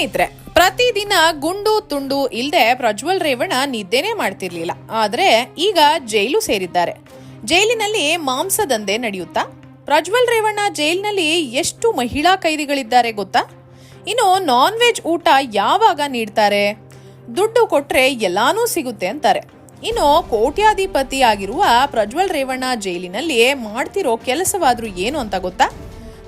ಸ್ನೇಹಿತರೆ, ಪ್ರತಿದಿನ ಗುಂಡು ತುಂಡು ಇಲ್ಲದೆ ಪ್ರಜ್ವಲ್ ರೇವಣ್ಣ ನಿದ್ದೆನೇ ಮಾಡ್ತಿರ್ಲಿಲ್ಲ. ಆದ್ರೆ ಈಗ ಜೈಲು ಸೇರಿದ್ದಾರೆ. ಜೈಲಿನಲ್ಲಿ ಮಾಂಸ ದಂಧೆ ನಡೆಯುತ್ತಾ? ಪ್ರಜ್ವಲ್ ರೇವಣ್ಣ ಜೈಲಿನಲ್ಲಿ ಎಷ್ಟು ಮಹಿಳಾ ಕೈದಿಗಳಿದ್ದಾರೆ ಗೊತ್ತಾ? ಇನ್ನು ನಾನ್ ವೆಜ್ ಊಟ ಯಾವಾಗ ನೀಡ್ತಾರೆ? ದುಡ್ಡು ಕೊಟ್ರೆ ಎಲ್ಲಾನೂ ಸಿಗುತ್ತೆ ಅಂತಾರೆ. ಇನ್ನು ಕೋಟ್ಯಾಧಿಪತಿ ಆಗಿರುವ ಪ್ರಜ್ವಲ್ ರೇವಣ್ಣ ಜೈಲಿನಲ್ಲಿ ಮಾಡ್ತಿರೋ ಕೆಲಸವಾದ್ರೂ ಏನು ಅಂತ ಗೊತ್ತಾ?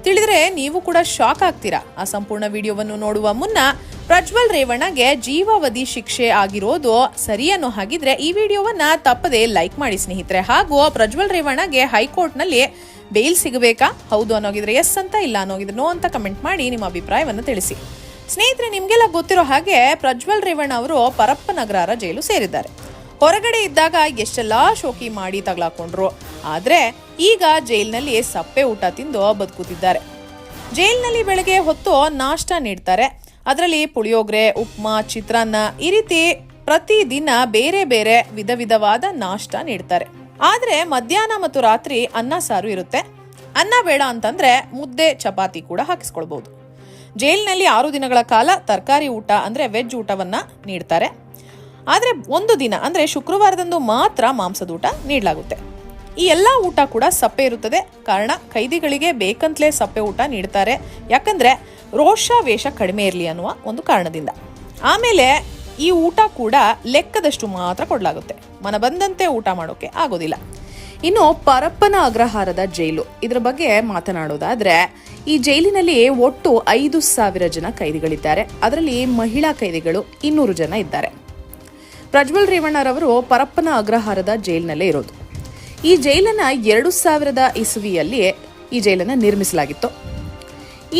ತಿಳಿದ್ರೆ ನೀವು ಕೂಡ ಶಾಕ್ ಆಗ್ತೀರಾ? ಆ ಸಂಪೂರ್ಣ ವಿಡಿಯೋವನ್ನು ನೋಡುವ ಮುನ್ನ ಪ್ರಜ್ವಲ್ ರೇವಣ್ಣಗೆ ಜೀವಾವಧಿ ಶಿಕ್ಷೆ ಆಗಿರೋದು ಸರಿ ಅನ್ನೋ ಹಾಗಿದ್ರೆ ಈ ವಿಡಿಯೋವನ್ನ ತಪ್ಪದೆ ಲೈಕ್ ಮಾಡಿ ಸ್ನೇಹಿತರೆ. ಹಾಗೂ ಪ್ರಜ್ವಲ್ ರೇವಣ್ಣಗೆ ಹೈಕೋರ್ಟ್ನಲ್ಲಿ ಬೇಲ್ ಸಿಗಬೇಕಾ? ಹೌದು ಅನ್ನೋಗಿದ್ರೆ ಎಸ್ ಅಂತ ಇಲ್ಲ ಅನ್ನೋಗಿದ್ರೆ ನೋ ಅಂತ ಕಮೆಂಟ್ ಮಾಡಿ ನಿಮ್ಮ ಅಭಿಪ್ರಾಯವನ್ನು ತಿಳಿಸಿ. ಸ್ನೇಹಿತರೆ, ನಿಮ್ಗೆಲ್ಲ ಗೊತ್ತಿರೋ ಹಾಗೆ ಪ್ರಜ್ವಲ್ ರೇವಣ್ಣ ಅವರು ಪರಪ್ಪನಗರ ಜೈಲು ಸೇರಿದ್ದಾರೆ. ಹೊರಗಡೆ ಇದ್ದಾಗ ಎಷ್ಟೆಲ್ಲಾ ಶೋಕಿ ಮಾಡಿ ತಗಲಾಕೊಂಡ್ರು. ಆದ್ರೆ ಈಗ ಜೈಲಿನಲ್ಲಿ ಸಪ್ಪೆ ಊಟ ತಿಂದು ಬದುಕುತ್ತಿದ್ದಾರೆ. ಜೈಲಿನಲ್ಲಿ ಬೆಳಗ್ಗೆ ಹೊತ್ತು ನಾಷ್ಟ ನೀಡ್ತಾರೆ. ಅದರಲ್ಲಿ ಪುಳಿಯೋಗರೆ, ಉಪ್ಮಾ, ಚಿತ್ರಾನ್ನ ಈ ರೀತಿ ಪ್ರತಿದಿನ ಬೇರೆ ಬೇರೆ ವಿಧ ವಿಧವಾದ ನಾಷ್ಟ ನೀಡ್ತಾರೆ. ಆದರೆ ಮಧ್ಯಾಹ್ನ ಮತ್ತು ರಾತ್ರಿ ಅನ್ನ ಸಾರು ಇರುತ್ತೆ. ಅನ್ನ ಬೇಡ ಅಂತಂದ್ರೆ ಮುದ್ದೆ, ಚಪಾತಿ ಕೂಡ ಹಾಕಿಸ್ಕೊಳ್ಬಹುದು. ಜೈಲಿನಲ್ಲಿ ಆರು ದಿನಗಳ ಕಾಲ ತರಕಾರಿ ಊಟ ಅಂದ್ರೆ ವೆಜ್ ಊಟವನ್ನ ನೀಡ್ತಾರೆ. ಆದರೆ ಒಂದು ದಿನ ಅಂದರೆ ಶುಕ್ರವಾರದಂದು ಮಾತ್ರ ಮಾಂಸದ ಊಟ ನೀಡಲಾಗುತ್ತೆ. ಈ ಎಲ್ಲ ಊಟ ಕೂಡ ಸಪ್ಪೆ ಇರುತ್ತದೆ. ಕಾರಣ ಕೈದಿಗಳಿಗೆ ಬೇಕಂತಲೇ ಸಪ್ಪೆ ಊಟ ನೀಡ್ತಾರೆ. ಯಾಕಂದ್ರೆ ರೋಷ ವೇಷ ಕಡಿಮೆ ಇರಲಿ ಅನ್ನುವ ಒಂದು ಕಾರಣದಿಂದ. ಆಮೇಲೆ ಈ ಊಟ ಕೂಡ ಲೆಕ್ಕದಷ್ಟು ಮಾತ್ರ ಕೊಡಲಾಗುತ್ತೆ. ಮನ ಬಂದಂತೆ ಊಟ ಮಾಡೋಕೆ ಆಗೋದಿಲ್ಲ. ಇನ್ನು ಪರಪ್ಪನ ಅಗ್ರಹಾರದ ಜೈಲು. ಇದರ ಬಗ್ಗೆ ಮಾತನಾಡೋದಾದ್ರೆ, ಈ ಜೈಲಿನಲ್ಲಿ ಒಟ್ಟು ಐದು ಸಾವಿರ ಜನ ಕೈದಿಗಳಿದ್ದಾರೆ. ಅದರಲ್ಲಿ ಮಹಿಳಾ ಕೈದಿಗಳು ಇನ್ನೂರು ಜನ ಇದ್ದಾರೆ. ಪ್ರಜ್ವಲ್ ರೇವಣ್ಣರವರು ಪರಪ್ಪನ ಅಗ್ರಹಾರದ ಜೈಲಿನಲ್ಲೇ ಇರೋದು. ಈ ಜೈಲನ್ನ ಎರಡು ಸಾವಿರದ ಇಸವಿಯಲ್ಲಿ ಈ ಜೈಲನ್ನ ನಿರ್ಮಿಸಲಾಗಿತ್ತು.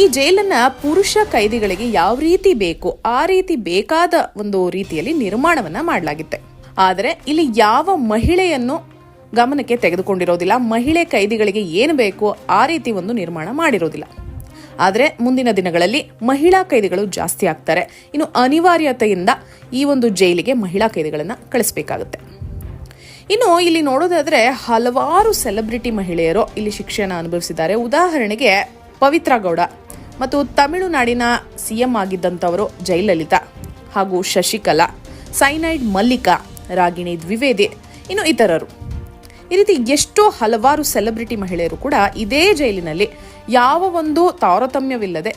ಈ ಜೈಲನ್ನ ಪುರುಷ ಕೈದಿಗಳಿಗೆ ಯಾವ ರೀತಿ ಬೇಕು, ಆ ರೀತಿ ಬೇಕಾದ ಒಂದು ರೀತಿಯಲ್ಲಿ ನಿರ್ಮಾಣವನ್ನ ಮಾಡಲಾಗಿತ್ತೆ. ಆದರೆ ಇಲ್ಲಿ ಯಾವ ಮಹಿಳೆಯನ್ನು ಗಮನಕ್ಕೆ ತೆಗೆದುಕೊಂಡಿರೋದಿಲ್ಲ, ಮಹಿಳೆ ಕೈದಿಗಳಿಗೆ ಏನು ಬೇಕು, ಆ ರೀತಿ ಒಂದು ನಿರ್ಮಾಣ ಮಾಡಿರೋದಿಲ್ಲ. ಆದರೆ ಮುಂದಿನ ದಿನಗಳಲ್ಲಿ ಮಹಿಳಾ ಕೈದಿಗಳು ಜಾಸ್ತಿ ಆಗ್ತಾರೆ. ಇನ್ನು ಅನಿವಾರ್ಯತೆಯಿಂದ ಈ ಒಂದು ಜೈಲಿಗೆ ಮಹಿಳಾ ಕೈದಿಗಳನ್ನು ಕಳಿಸ್ಬೇಕಾಗುತ್ತೆ. ಇನ್ನು ಇಲ್ಲಿ ನೋಡೋದಾದ್ರೆ ಹಲವಾರು ಸೆಲೆಬ್ರಿಟಿ ಮಹಿಳೆಯರು ಇಲ್ಲಿ ಶಿಕ್ಷಣ ಅನುಭವಿಸಿದ್ದಾರೆ. ಉದಾಹರಣೆಗೆ ಪವಿತ್ರ ಗೌಡ ಮತ್ತು ತಮಿಳುನಾಡಿನ ಸಿ ಎಂ ಆಗಿದ್ದಂಥವರು ಜಯಲಲಿತಾ ಹಾಗೂ ಶಶಿಕಲಾ, ಸೈನೈಡ್ ಮಲ್ಲಿಕಾ, ರಾಗಿಣಿ ದ್ವಿವೇದಿ, ಇನ್ನು ಇತರರು. ಈ ರೀತಿ ಎಷ್ಟೋ ಹಲವಾರು ಸೆಲೆಬ್ರಿಟಿ ಮಹಿಳೆಯರು ಕೂಡ ಇದೇ ಜೈಲಿನಲ್ಲಿ ಯಾವ ಒಂದು ತಾರತಮ್ಯವಿಲ್ಲದೆ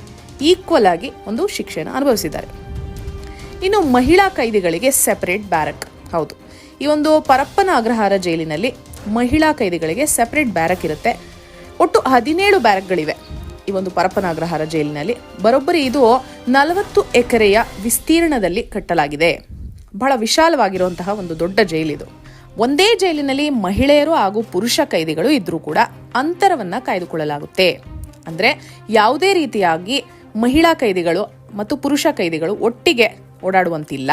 ಈಕ್ವಲ್ ಆಗಿ ಒಂದು ಶಿಕ್ಷೆಯನ್ನು ಅನುಭವಿಸಿದ್ದಾರೆ. ಇನ್ನು ಮಹಿಳಾ ಕೈದಿಗಳಿಗೆ ಸೆಪರೇಟ್ ಬ್ಯಾರಕ್. ಹೌದು. ಈ ಒಂದು ಪರಪ್ಪನ ಅಗ್ರಹಾರ ಜೈಲಿನಲ್ಲಿ ಮಹಿಳಾ ಕೈದಿಗಳಿಗೆ ಸೆಪರೇಟ್ ಬ್ಯಾರಕ್ ಇರುತ್ತೆ. ಒಟ್ಟು ಹದಿನೇಳು ಬ್ಯಾರಕ್ಗಳಿವೆ ಈ ಒಂದು ಪರಪ್ಪನ ಅಗ್ರಹಾರ ಜೈಲಿನಲ್ಲಿ. ಬರೋಬ್ಬರಿ ಇದು ನಲವತ್ತು ಎಕರೆಯ ವಿಸ್ತೀರ್ಣದಲ್ಲಿ ಕಟ್ಟಲಾಗಿದೆ. ಬಹಳ ವಿಶಾಲವಾಗಿರುವಂತಹ ಒಂದು ದೊಡ್ಡ ಜೈಲಿದು ಒಂದೇ ಜೈಲಿನಲ್ಲಿ ಮಹಿಳೆಯರು ಹಾಗೂ ಪುರುಷ ಕೈದಿಗಳು ಇದ್ರೂ ಕೂಡ ಅಂತರವನ್ನ ಕಾಯ್ದುಕೊಳ್ಳಲಾಗುತ್ತೆ. ಅಂದ್ರೆ ಯಾವುದೇ ರೀತಿಯಾಗಿ ಮಹಿಳಾ ಕೈದಿಗಳು ಮತ್ತು ಪುರುಷ ಕೈದಿಗಳು ಒಟ್ಟಿಗೆ ಓಡಾಡುವಂತಿಲ್ಲ.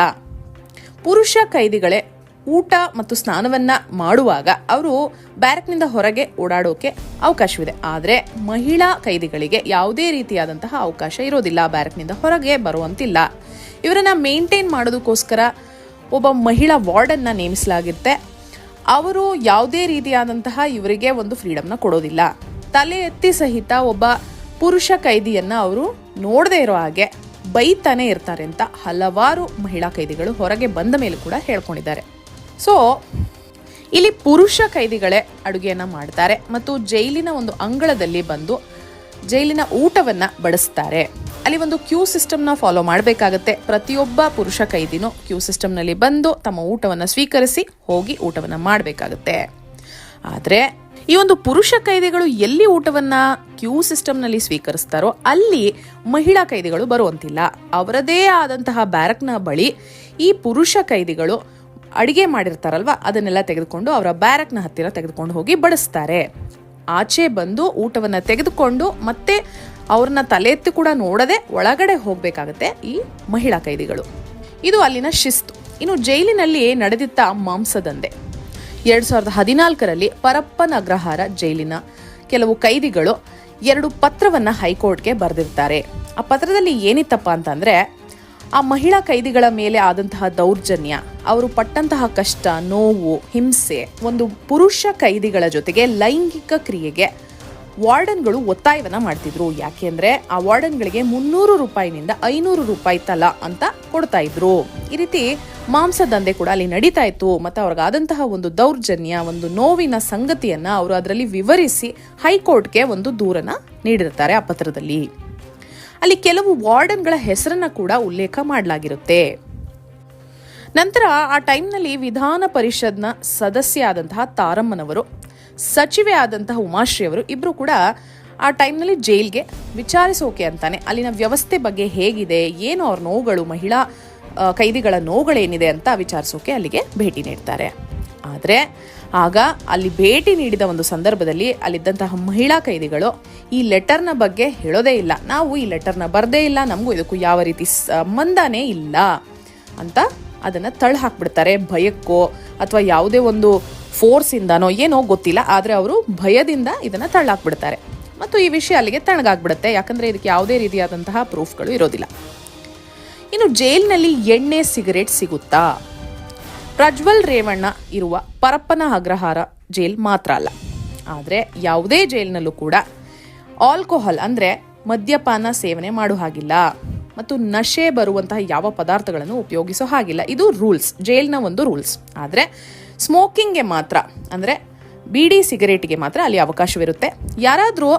ಪುರುಷ ಕೈದಿಗಳೇ ಊಟ ಮತ್ತು ಸ್ನಾನವನ್ನ ಮಾಡುವಾಗ ಅವರು ಬ್ಯಾರಕ್ನಿಂದ ಹೊರಗೆ ಓಡಾಡೋಕೆ ಅವಕಾಶವಿದೆ. ಆದರೆ ಮಹಿಳಾ ಕೈದಿಗಳಿಗೆ ಯಾವುದೇ ರೀತಿಯಾದಂತಹ ಅವಕಾಶ ಇರೋದಿಲ್ಲ. ಬ್ಯಾರಕ್ನಿಂದ ಹೊರಗೆ ಬರುವಂತಿಲ್ಲ. ಇವರನ್ನ ಮೇಂಟೈನ್ ಮಾಡೋದಕ್ಕೋಸ್ಕರ ಒಬ್ಬ ಮಹಿಳಾ ವಾರ್ಡನ್ನ ನೇಮಿಸಲಾಗಿರುತ್ತೆ. ಅವರು ಯಾವುದೇ ರೀತಿಯಾದಂತಹ ಇವರಿಗೆ ಒಂದು ಫ್ರೀಡಮ್ನ ಕೊಡೋದಿಲ್ಲ. ತಲೆ ಎತ್ತಿ ಸಹಿತ ಒಬ್ಬ ಪುರುಷ ಕೈದಿಯನ್ನ ಅವರು ನೋಡದೇ ಇರೋ ಹಾಗೆ ಬೈತಾನೆ ಇರ್ತಾರೆ ಅಂತ ಹಲವಾರು ಮಹಿಳಾ ಕೈದಿಗಳು ಹೊರಗೆ ಬಂದ ಮೇಲೆ ಕೂಡ ಹೇಳ್ಕೊಂಡಿದ್ದಾರೆ. ಸೊ ಇಲ್ಲಿ ಪುರುಷ ಕೈದಿಗಳೇ ಅಡುಗೆಯನ್ನು ಮಾಡ್ತಾರೆ ಮತ್ತು ಜೈಲಿನ ಒಂದು ಅಂಗಳದಲ್ಲಿ ಬಂದು ಜೈಲಿನ ಊಟವನ್ನು ಬಡಿಸ್ತಾರೆ. ಅಲ್ಲಿ ಒಂದು ಕ್ಯೂ ಸಿಸ್ಟಮ್ನ ಫಾಲೋ ಮಾಡಬೇಕಾಗತ್ತೆ. ಪ್ರತಿಯೊಬ್ಬ ಪುರುಷ ಕೈದಿನೂ ಕ್ಯೂ ಸಿಸ್ಟಮ್ನಲ್ಲಿ ಬಂದು ತಮ್ಮ ಊಟವನ್ನು ಸ್ವೀಕರಿಸಿ ಹೋಗಿ ಊಟವನ್ನು ಮಾಡಬೇಕಾಗತ್ತೆ. ಆದರೆ, ಈ ಒಂದು ಪುರುಷ ಕೈದಿಗಳು ಎಲ್ಲಿ ಊಟವನ್ನ ಕ್ಯೂ ಸಿಸ್ಟಮ್ನಲ್ಲಿ ಸ್ವೀಕರಿಸ್ತಾರೋ ಅಲ್ಲಿ ಮಹಿಳಾ ಕೈದಿಗಳು ಬರುವಂತಿಲ್ಲ. ಅವರದೇ ಆದಂತಹ ಬ್ಯಾರಕ್ನ ಬಳಿ ಈ ಪುರುಷ ಕೈದಿಗಳು ಅಡಿಗೆ ಮಾಡಿರ್ತಾರಲ್ವ, ಅದನ್ನೆಲ್ಲ ತೆಗೆದುಕೊಂಡು ಅವರ ಬ್ಯಾರಕ್ನ ಹತ್ತಿರ ತೆಗೆದುಕೊಂಡು ಹೋಗಿ ಬಡಿಸ್ತಾರೆ. ಆಚೆ ಬಂದು ಊಟವನ್ನು ತೆಗೆದುಕೊಂಡು ಮತ್ತೆ ಅವ್ರನ್ನ ತಲೆ ಎತ್ತಿ ಕೂಡ ನೋಡದೆ ಒಳಗಡೆ ಹೋಗಬೇಕಾಗತ್ತೆ ಈ ಮಹಿಳಾ ಕೈದಿಗಳು. ಇದು ಅಲ್ಲಿನ ಶಿಸ್ತು. ಇನ್ನು ಜೈಲಿನಲ್ಲಿ ನಡೆದಿದ್ದ ಮಾಂಸದಂಧೆ ಎರಡು ಸಾವಿರದ ಹದಿನಾಲ್ಕರಲ್ಲಿ ಪರಪ್ಪನ ಅಗ್ರಹಾರ ಜೈಲಿನ ಕೆಲವು ಕೈದಿಗಳು ಎರಡು ಪತ್ರವನ್ನು ಹೈಕೋರ್ಟ್ಗೆ ಬರೆದಿರ್ತಾರೆ. ಆ ಪತ್ರದಲ್ಲಿ ಏನಿತ್ತಪ್ಪ ಅಂತಂದ್ರೆ ಆ ಮಹಿಳಾ ಕೈದಿಗಳ ಮೇಲೆ ಆದಂತಹ ದೌರ್ಜನ್ಯ, ಅವರು ಪಟ್ಟಂತಹ ಕಷ್ಟ, ನೋವು, ಹಿಂಸೆ, ಒಂದು ಪುರುಷ ಕೈದಿಗಳ ಜೊತೆಗೆ ಲೈಂಗಿಕ ಕ್ರಿಯೆಗೆ ವಾರ್ಡನ್ಗಳು ಒತ್ತಾಯವನ್ನ ಮಾಡ್ತಿದ್ರು. ಯಾಕೆಂದ್ರೆ ಆ ವಾರ್ಡನ್ಗಳಿಗೆ ಮುನ್ನೂರು ರೂಪಾಯಿನಿಂದ ಐನೂರು ರೂಪಾಯಿ ತಲಾ ಅಂತ ಕೊಡ್ತಾ ಇದ್ರು. ಈ ರೀತಿ ಮಾಂಸ ದಂಧೆ ಕೂಡ ಅಲ್ಲಿ ನಡೀತಾ ಇತ್ತು. ಮತ್ತೆ ಅವ್ರಿಗಾದಂತಹ ಒಂದು ದೌರ್ಜನ್ಯ, ಒಂದು ನೋವಿನ ಸಂಗತಿಯನ್ನ ಅವರು ಅದರಲ್ಲಿ ವಿವರಿಸಿ ಹೈಕೋರ್ಟ್ಗೆ ಒಂದು ದೂರನ ನೀಡಿರ್ತಾರೆ ಆ ಪತ್ರದಲ್ಲಿ. ಅಲ್ಲಿ ಕೆಲವು ವಾರ್ಡನ್ಗಳ ಹೆಸರನ್ನ ಕೂಡ ಉಲ್ಲೇಖ ಮಾಡಲಾಗಿರುತ್ತೆ. ನಂತರ ಆ ಟೈಮ್ನಲ್ಲಿ ವಿಧಾನ ಪರಿಷತ್ನ ಸದಸ್ಯ ಆದಂತಹ ತಾರಮ್ಮನವರು, ಸಚಿವೆ ಆದಂತಹ ಉಮಾಶ್ರೀ ಅವರು ಇಬ್ರು ಕೂಡ ಆ ಟೈಮ್ನಲ್ಲಿ ಜೈಲ್ಗೆ ವಿಚಾರಿಸೋಕೆ ಅಂತಾನೆ. ಅಲ್ಲಿನ ವ್ಯವಸ್ಥೆ ಬಗ್ಗೆ ಹೇಗಿದೆ, ಏನು ಅವ್ರ ನೋವುಗಳು, ಮಹಿಳಾ ಕೈದಿಗಳ ನೋವುಗಳೇನಿದೆ ಅಂತ ವಿಚಾರಿಸೋಕೆ ಅಲ್ಲಿಗೆ ಭೇಟಿ ನೀಡ್ತಾರೆ. ಆದರೆ ಆಗ ಅಲ್ಲಿ ಭೇಟಿ ನೀಡಿದ ಒಂದು ಸಂದರ್ಭದಲ್ಲಿ ಅಲ್ಲಿದ್ದಂತಹ ಮಹಿಳಾ ಕೈದಿಗಳು ಈ ಲೆಟರ್ನ ಬಗ್ಗೆ ಹೇಳೋದೇ ಇಲ್ಲ. ನಾವು ಈ ಲೆಟರ್ನ ಬರದೇ ಇಲ್ಲ, ನಮಗೂ ಇದಕ್ಕೂ ಯಾವ ರೀತಿ ಸಂಬಂಧನೇ ಇಲ್ಲ ಅಂತ ಅದನ್ನು ತಳ್ಳು ಹಾಕ್ಬಿಡ್ತಾರೆ. ಭಯಕ್ಕೋ ಅಥವಾ ಯಾವುದೇ ಒಂದು ಫೋರ್ಸಿಂದನೋ ಏನೋ ಗೊತ್ತಿಲ್ಲ, ಆದರೆ ಅವರು ಭಯದಿಂದ ಇದನ್ನು ತಳ್ಳಾಕ್ಬಿಡ್ತಾರೆ ಮತ್ತು ಈ ವಿಷಯ ಅಲ್ಲಿಗೆ ತಣ್ಣಗಾಗ್ಬಿಡುತ್ತೆ ಯಾಕಂದರೆ ಇದಕ್ಕೆ ಯಾವುದೇ ರೀತಿಯಾದಂತಹ ಪ್ರೂಫ್ಗಳು ಇರೋದಿಲ್ಲ. ಇನ್ನು ಜೈಲಿನಲ್ಲಿ ಎಣ್ಣೆ ಸಿಗರೇಟ್ ಸಿಗುತ್ತಾ? ಪ್ರಜ್ವಲ್ ರೇವಣ್ಣ ಇರುವ ಪರಪ್ಪನ ಅಗ್ರಹಾರ ಜೈಲ್ ಮಾತ್ರ ಅಲ್ಲ. ಆದರೆ ಯಾವುದೇ ಜೈಲಿನಲ್ಲೂ ಕೂಡ ಆಲ್ಕೋಹಾಲ್ ಅಂದರೆ ಮದ್ಯಪಾನ ಸೇವನೆ ಮಾಡೋ ಹಾಗಿಲ್ಲ. ಮತ್ತು ನಶೆ ಬರುವಂತಹ ಯಾವ ಪದಾರ್ಥಗಳನ್ನು ಉಪಯೋಗಿಸೋ ಹಾಗಿಲ್ಲ. ಇದು ರೂಲ್ಸ್, ಜೈಲ್ನ ಒಂದು ರೂಲ್ಸ್. ಆದರೆ ಸ್ಮೋಕಿಂಗ್ಗೆ ಮಾತ್ರ, ಅಂದರೆ ಬೀಡಿ ಸಿಗರೇಟ್ಗೆ ಮಾತ್ರ ಅಲ್ಲಿ ಅವಕಾಶವಿರುತ್ತೆ. ಯಾರಾದರೂ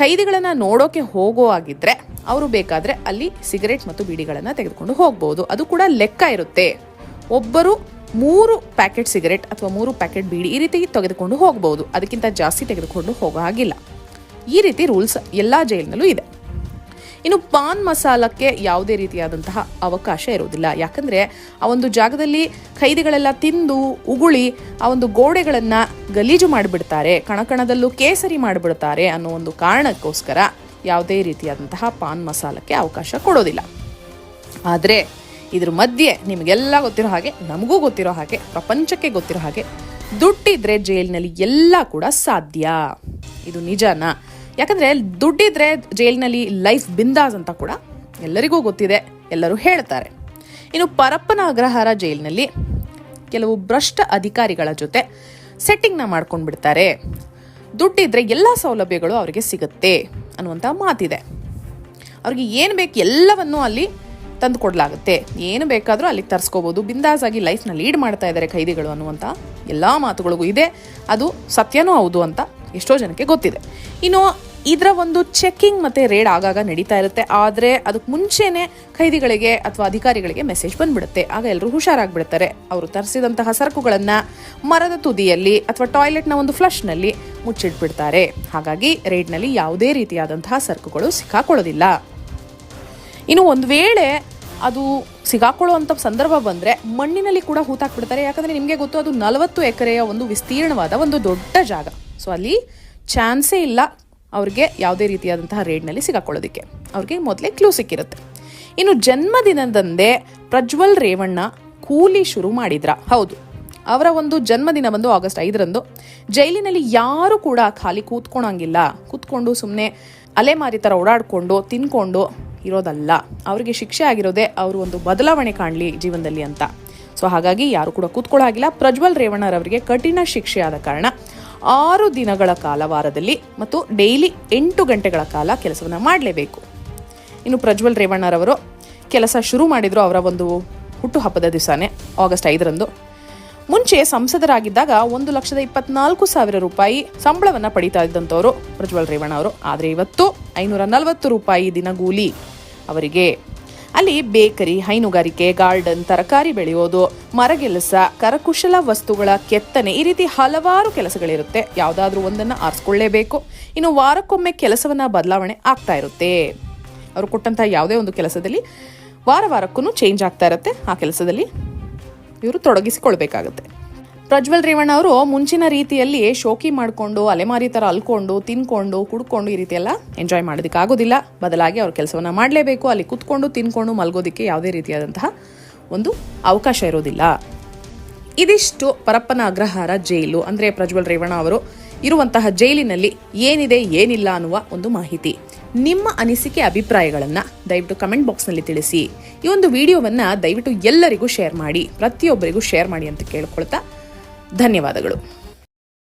ಖೈದಿಗಳನ್ನು ನೋಡೋಕೆ ಹೋಗೋ ಆಗಿದ್ರೆ ಅವರು ಬೇಕಾದರೆ ಅಲ್ಲಿ ಸಿಗರೇಟ್ ಮತ್ತು ಬೀಡಿಗಳನ್ನು ತೆಗೆದುಕೊಂಡು ಹೋಗ್ಬೋದು. ಅದು ಕೂಡ ಲೆಕ್ಕ ಇರುತ್ತೆ. ಒಬ್ಬರು ಮೂರು ಪ್ಯಾಕೆಟ್ ಸಿಗರೆಟ್ ಅಥವಾ ಮೂರು ಪ್ಯಾಕೆಟ್ ಬೀಡಿ ಈ ರೀತಿ ತೆಗೆದುಕೊಂಡು ಹೋಗಬಹುದು ಅದಕ್ಕಿಂತ ಜಾಸ್ತಿ ತೆಗೆದುಕೊಂಡು ಹೋಗೋ ಹಾಗಿಲ್ಲ ಈ ರೀತಿ ರೂಲ್ಸ್ ಎಲ್ಲ ಜೈಲಿನಲ್ಲೂ ಇದೆ. ಇನ್ನು ಪಾನ್ ಮಸಾಲಕ್ಕೆ ಯಾವುದೇ ರೀತಿಯಾದಂತಹ ಅವಕಾಶ ಇರುವುದಿಲ್ಲ. ಯಾಕಂದ್ರೆ ಆ ಒಂದು ಜಾಗದಲ್ಲಿ ಖೈದಿಗಳೆಲ್ಲ ತಿಂದು ಉಗುಳಿ ಆ ಒಂದು ಗೋಡೆಗಳನ್ನು ಗಲೀಜು ಮಾಡಿಬಿಡ್ತಾರೆ. ಕಣಕಣದಲ್ಲೂ ಕೇಸರಿ ಮಾಡಿಬಿಡ್ತಾರೆ ಅನ್ನೋ ಒಂದು ಕಾರಣಕ್ಕೋಸ್ಕರ ಯಾವುದೇ ರೀತಿಯಾದಂತಹ ಪಾನ್ ಮಸಾಲಕ್ಕೆ ಅವಕಾಶ ಕೊಡೋದಿಲ್ಲ. ಆದರೆ ಇದ್ರ ಮಧ್ಯೆ ನಿಮಗೆಲ್ಲ ಗೊತ್ತಿರೋ ಹಾಗೆ, ನಮಗೂ ಗೊತ್ತಿರೋ ಹಾಗೆ, ಪ್ರಪಂಚಕ್ಕೆ ಗೊತ್ತಿರೋ ಹಾಗೆ ದುಡ್ಡಿದ್ರೆ ಜೈಲಿನಲ್ಲಿ ಎಲ್ಲ ಕೂಡ ಸಾಧ್ಯ. ಇದು ನಿಜನಾ? ಯಾಕಂದ್ರೆ ದುಡ್ಡಿದ್ರೆ ಜೈಲಿನಲ್ಲಿ ಲೈಫ್ ಬಿಂದಾಸ್ ಅಂತ ಕೂಡ ಎಲ್ಲರಿಗೂ ಗೊತ್ತಿದೆ, ಎಲ್ಲರೂ ಹೇಳ್ತಾರೆ. ಇನ್ನು ಪರಪ್ಪನ ಅಗ್ರಹಾರ ಜೈಲಿನಲ್ಲಿ ಕೆಲವು ಭ್ರಷ್ಟ ಅಧಿಕಾರಿಗಳ ಜೊತೆ ಸೆಟ್ಟಿಂಗ್ನ ಮಾಡ್ಕೊಂಡು ಬಿಡ್ತಾರೆ ದುಡ್ಡಿದ್ರೆ ಎಲ್ಲ ಸೌಲಭ್ಯಗಳು ಅವರಿಗೆ ಸಿಗುತ್ತೆ ಅನ್ನುವಂಥ ಮಾತಿದೆ. ಅವ್ರಿಗೆ ಏನು ಬೇಕು ಎಲ್ಲವನ್ನೂ ಅಲ್ಲಿ ತಂದು ಕೊಡಲಾಗುತ್ತೆ. ಏನು ಬೇಕಾದರೂ ಅಲ್ಲಿಗೆ ತರಿಸ್ಕೋಬೋದು. ಬಿಂದಾಸಾಗಿ ಲೈಫ್ನ ಲೀಡ್ ಮಾಡ್ತಾ ಇದ್ದಾರೆ ಖೈದಿಗಳು ಅನ್ನುವಂಥ ಎಲ್ಲ ಮಾತುಗಳಿಗೂ ಇದೆ. ಅದು ಸತ್ಯನೂ ಹೌದು ಅಂತ ಎಷ್ಟೋ ಜನಕ್ಕೆ ಗೊತ್ತಿದೆ. ಇನ್ನು ಇದರ ಒಂದು ಚೆಕ್ಕಿಂಗ್ ಮತ್ತು ರೇಡ್ ಆಗಾಗ ನಡೀತಾ ಇರುತ್ತೆ. ಆದರೆ ಅದಕ್ಕೆ ಮುಂಚೆನೇ ಖೈದಿಗಳಿಗೆ ಅಥವಾ ಅಧಿಕಾರಿಗಳಿಗೆ ಮೆಸೇಜ್ ಬಂದ್ಬಿಡುತ್ತೆ. ಆಗ ಎಲ್ಲರೂ ಹುಷಾರಾಗಿಬಿಡ್ತಾರೆ. ಅವರು ತರಿಸಿದಂತಹ ಸರಕುಗಳನ್ನು ಮರದ ತುದಿಯಲ್ಲಿ ಅಥವಾ ಟಾಯ್ಲೆಟ್ನ ಒಂದು ಫ್ಲಶ್ನಲ್ಲಿ ಮುಚ್ಚಿಟ್ಬಿಡ್ತಾರೆ. ಹಾಗಾಗಿ ರೇಡ್ನಲ್ಲಿ ಯಾವುದೇ ರೀತಿಯಾದಂತಹ ಸರಕುಗಳು ಸಿಕ್ಕಾಕೊಳ್ಳೋದಿಲ್ಲ. ಇನ್ನು ಒಂದು ವೇಳೆ ಅದು ಸಿಗಾಕೊಳ್ಳುವಂಥ ಸಂದರ್ಭ ಬಂದರೆ ಮಣ್ಣಿನಲ್ಲಿ ಕೂಡ ಹೂತಾಕ್ಬಿಡ್ತಾರೆ. ಯಾಕಂದರೆ ನಿಮಗೆ ಗೊತ್ತು, ಅದು ನಲವತ್ತು ಎಕರೆಯ ಒಂದು ವಿಸ್ತೀರ್ಣವಾದ ಒಂದು ದೊಡ್ಡ ಜಾಗ. ಸೊ ಅಲ್ಲಿ ಚಾನ್ಸೇ ಇಲ್ಲ ಅವ್ರಿಗೆ ಯಾವುದೇ ರೀತಿಯಾದಂತಹ ರೇಡ್ನಲ್ಲಿ ಸಿಗಾಕೊಳ್ಳೋದಕ್ಕೆ. ಅವ್ರಿಗೆ ಮೊದಲೇ ಕ್ಲೂ ಸಿಕ್ಕಿರುತ್ತೆ. ಇನ್ನು ಜನ್ಮದಿನದಂದೇ ಪ್ರಜ್ವಲ್ ರೇವಣ್ಣ ಕೂಲಿ ಶುರು ಮಾಡಿದ್ರ? ಹೌದು. ಅವರ ಒಂದು ಜನ್ಮದಿನ ಬಂದು ಆಗಸ್ಟ್ ಐದರಂದು ಜೈಲಿನಲ್ಲಿ ಯಾರು ಕೂಡ ಖಾಲಿ ಕೂತ್ಕೊಳಂಗಿಲ್ಲ. ಕೂತ್ಕೊಂಡು ಸುಮ್ಮನೆ ಅಲೆಮಾರಿ ಥರ ಓಡಾಡಿಕೊಂಡು, ತಿನ್ಕೊಂಡು ಇರೋದಲ್ಲ. ಅವರಿಗೆ ಶಿಕ್ಷೆ ಆಗಿರೋದೇ ಅವರು ಒಂದು ಬದಲಾವಣೆ ಕಾಣಲಿ ಜೀವನದಲ್ಲಿ ಅಂತ. ಸೊ ಹಾಗಾಗಿ ಯಾರು ಕೂಡ ಕೂತ್ಕೊಳ್ಳೋ ಪ್ರಜ್ವಲ್ ರೇವಣ್ಣರವರಿಗೆ ಕಠಿಣ ಶಿಕ್ಷೆ ಆದ ಕಾರಣ ಆರು ದಿನಗಳ ಕಾಲ ವಾರದಲ್ಲಿ ಮತ್ತು ಡೈಲಿ ಎಂಟು ಗಂಟೆಗಳ ಕಾಲ ಕೆಲಸವನ್ನು ಮಾಡಲೇಬೇಕು. ಇನ್ನು ಪ್ರಜ್ವಲ್ ರೇವಣ್ಣರವರು ಕೆಲಸ ಶುರು ಮಾಡಿದರು ಅವರ ಒಂದು ಹುಟ್ಟುಹಬ್ಬದ ದಿವಸನೇ, ಆಗಸ್ಟ್ ಐದರಂದು. ಮುಂಚೆ ಸಂಸದರಾಗಿದ್ದಾಗ ಒಂದು ಲಕ್ಷದ ಇಪ್ಪತ್ನಾಲ್ಕು ಸಾವಿರ ರೂಪಾಯಿ ಸಂಬಳವನ್ನ ಪಡಿತಾ ಇದ್ದಂಥವರು ಪ್ರಜ್ವಲ್ ರೇವಣ್ಣ ಅವರು. ಆದರೆ ಇವತ್ತು ಐನೂರ ನಲವತ್ತು ರೂಪಾಯಿ ದಿನಗೂಲಿ ಅವರಿಗೆ. ಅಲ್ಲಿ ಬೇಕರಿ, ಹೈನುಗಾರಿಕೆ, ಗಾರ್ಡನ್, ತರಕಾರಿ ಬೆಳೆಯೋದು ಮರಗೆಲಸ ಕರಕುಶಲ ವಸ್ತುಗಳ ಕೆತ್ತನೆ ಈ ರೀತಿ ಹಲವಾರು ಕೆಲಸಗಳಿರುತ್ತೆ. ಯಾವುದಾದ್ರೂ ಒಂದನ್ನು ಆರಿಸ್ಕೊಳ್ಳೇಬೇಕು. ಇನ್ನು ವಾರಕ್ಕೊಮ್ಮೆ ಕೆಲಸವನ್ನ ಬದಲಾವಣೆ ಆಗ್ತಾ ಇರುತ್ತೆ. ಅವರು ಕೊಟ್ಟಂತಹ ಯಾವುದೇ ಒಂದು ಕೆಲಸದಲ್ಲಿ ವಾರ ವಾರಕ್ಕೂ ಚೇಂಜ್ ಆಗ್ತಾ ಇರುತ್ತೆ. ಆ ಕೆಲಸದಲ್ಲಿ ಇವರು ತೊಡಗಿಸಿಕೊಳ್ಬೇಕಾಗುತ್ತೆ. ಪ್ರಜ್ವಲ್ ರೇವಣ್ಣ ಅವರು ಮುಂಚಿನ ರೀತಿಯಲ್ಲಿ ಶೋಕಿ ಮಾಡಿಕೊಂಡು, ಅಲೆಮಾರಿ ಥರ ಅಲ್ಕೊಂಡು, ತಿನ್ಕೊಂಡು, ಕುಡ್ಕೊಂಡು ಈ ರೀತಿ ಎಲ್ಲ ಎಂಜಾಯ್ ಮಾಡೋದಕ್ಕೆ ಆಗೋದಿಲ್ಲ ಬದಲಾಗಿ ಅವ್ರ ಕೆಲಸವನ್ನು ಮಾಡಲೇಬೇಕು. ಅಲ್ಲಿ ಕುತ್ಕೊಂಡು, ತಿನ್ಕೊಂಡು, ಮಲ್ಗೋದಕ್ಕೆ ಯಾವುದೇ ರೀತಿಯಾದಂತಹ ಒಂದು ಅವಕಾಶ ಇರೋದಿಲ್ಲ. ಇದಿಷ್ಟು ಪರಪ್ಪನ ಅಗ್ರಹಾರ ಜೈಲು. ಅಂದರೆ ಪ್ರಜ್ವಲ್ ರೇವಣ್ಣ ಅವರು ಇರುವಂತಹ ಜೈಲಿನಲ್ಲಿ ಏನಿದೆ, ಏನಿಲ್ಲ ಅನ್ನುವ ಒಂದು ಮಾಹಿತಿ. ನಿಮ್ಮ ಅನಿಸಿಕೆ ಅಭಿಪ್ರಾಯಗಳನ್ನು ದಯವಿಟ್ಟು ಕಮೆಂಟ್ ಬಾಕ್ಸ್ನಲ್ಲಿ ತಿಳಿಸಿ. ಈ ಒಂದು ವಿಡಿಯೋವನ್ನು ದಯವಿಟ್ಟು ಎಲ್ಲರಿಗೂ ಶೇರ್ ಮಾಡಿ, ಪ್ರತಿಯೊಬ್ಬರಿಗೂ ಶೇರ್ ಮಾಡಿ ಅಂತ ಕೇಳ್ಕೊಳ್ತಾ ಧನ್ಯವಾದಗಳು.